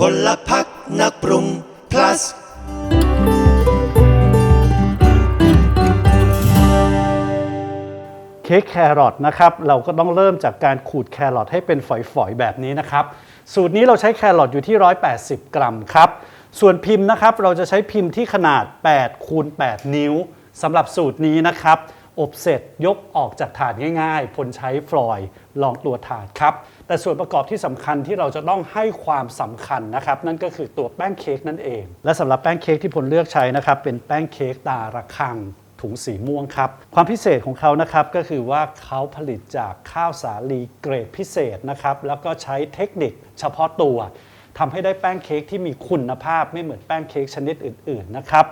พลพักนักปรุง plus เค้กแครอทนะครับ เราก็ต้องเริ่มจากการขูดแครอทให้เป็นฝอยๆ แบบนี้นะครับ สูตรนี้เราใช้แครอทอยู่ที่ 180 กรัมครับ ส่วนพิมพ์นะครับ เราจะใช้พิมพ์ที่ขนาด8คูณ8นิ้วสำหรับสูตรนี้นะครับ อบเสร็จยกออกจากถาดง่ายๆพลใช้ฟลอยด์ลองตัวถาดครับ แต่ส่วนประกอบที่สำคัญที่เราจะต้องให้ความสำคัญนะครับ นั่นก็คือตัวแป้งเค้กนั่นเอง และสำหรับแป้งเค้กที่พลเลือกใช้นะครับ เป็นแป้งเค้กตาระฆังถุงสีม่วงครับ ความพิเศษของเขานะครับก็คือว่าเขาผลิตจากข้าวสาลีเกรดพิเศษนะครับ แล้วก็ใช้เทคนิคเฉพาะตัวทำให้ได้แป้งเค้กที่มีคุณภาพไม่เหมือนแป้งเค้กชนิดอื่น ๆ นะครับ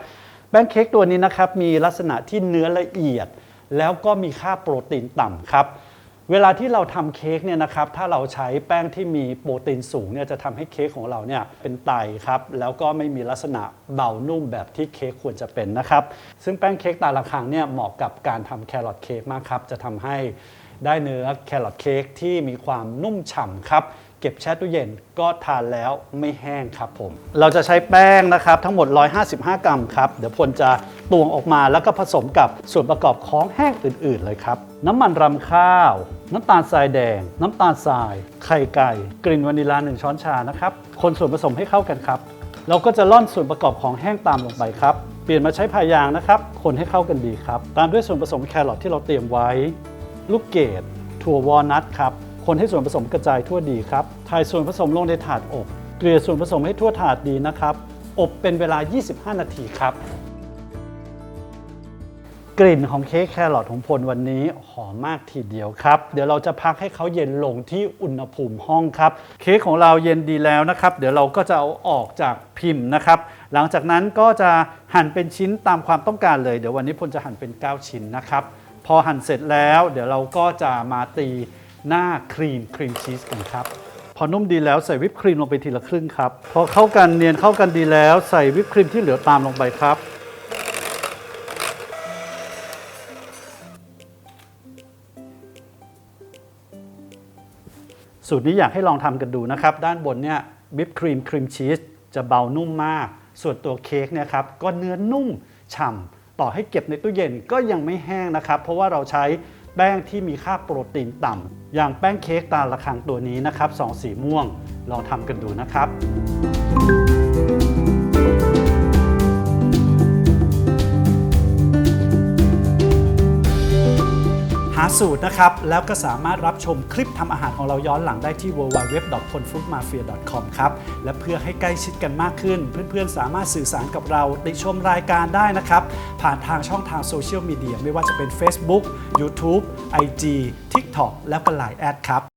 แป้งเค้กตัวนี้นะครับมีลักษณะที่เนื้อละเอียด แล้วก็มีค่าโปรตีนต่ำครับ เวลาที่เราทำเค้กเนี่ยนะครับ ถ้าเราใช้แป้งที่มีโปรตีนสูงเนี่ยจะทำให้เค้กของเราเนี่ยเป็นไตครับ แล้วก็ไม่มีลักษณะเบานุ่มแบบที่เค้กควรจะเป็นนะครับ ซึ่งแป้งเค้กตาละคังเนี่ยเหมาะกับการทำแครอทเค้กมากครับ จะทำให้ ได้เนื้อแครอทเค้กที่มีความนุ่มฉ่ำครับเก็บแช่ตู้เย็นก็ทานแล้วไม่แห้งครับผม เราจะใช้แป้งนะครับทั้งหมด 155 กรัมครับ เดี๋ยวพลจะตวงออกมาแล้วก็ผสมกับส่วนประกอบของแห้งอื่น ๆ เลยครับ น้ำมันรำข้าว น้ำตาลทรายแดง น้ำตาลทราย ไข่ไก่ กลิ่นวานิลา 1 ช้อนชานะครับ คนส่วนผสมให้เข้ากันครับ เราก็จะล่อนส่วนประกอบของแห้งตามลงไปครับ เปลี่ยนมาใช้พายางนะครับ คนให้เข้ากันดีครับ ตามด้วยส่วนผสมแครอทที่เราเตรียมไว้ ลูกเกดถั่ววอลนัทครับ คนให้ส่วนผสมกระจายทั่วดีครับถ่ายส่วนผสมลงในถาดอบ เกลี่ยส่วนผสมให้ทั่วถาดดีนะครับ อบเป็นเวลา 25 นาทีครับ กลิ่นของเค้กแครอทของพลวันนี้หอมมากทีเดียวครับ เดี๋ยวเราจะพักให้เขาเย็นลงที่อุณหภูมิห้องครับ เค้กของเราเย็นดีแล้วนะครับ เดี๋ยวเราก็จะเอาออกจากพิมพ์นะครับ หลังจากนั้นก็จะหั่นเป็นชิ้นตามความต้องการเลย เดี๋ยววันนี้พลจะหั่นเป็น 9 ชิ้นนะครับ พอหั่นเสร็จแล้ว เดี๋ยวเราก็จะมาตีหน้าครีมครีมชีสกันครับ พอนุ่มดีแล้วใส่วิปครีมลงไปทีละครึ่งครับ พอเข้ากันเนียนเข้ากันดีแล้วใส่วิปครีมที่เหลือตามลงไปครับ สูตรนี้อยากให้ลองทำกันดูนะครับ ด้านบนเนี่ยวิปครีมครีมชีสจะเบานุ่มมาก ส่วนตัวเค้กเนี่ยครับก็เนื้อนุ่มฉ่ำ ต่อให้เก็บในตู้เย็นก็ยังไม่แห้งนะครับ เพราะว่าเราใช้แป้งที่มีค่าโปรตีนต่ำ อย่างแป้งเค้กตาละคังตัวนี้นะครับสองสีม่วงลองทำกันดูนะครับาสูตรนะครับ แล้วก็สามารถรับชมคลิปทำอาหารของเราย้อนหลังได้ที่ www.ponfoodmafia.com ครับ และเพื่อให้ใกล้ชิดกันมากขึ้น เพื่อนๆ สามารถสื่อสารกับเราติชมรายการได้นะครับ ผ่านทางช่องทางโซเชียลมีเดียไม่ว่าจะเป็น Facebook YouTube IG TikTok และก็ Line แอดครับ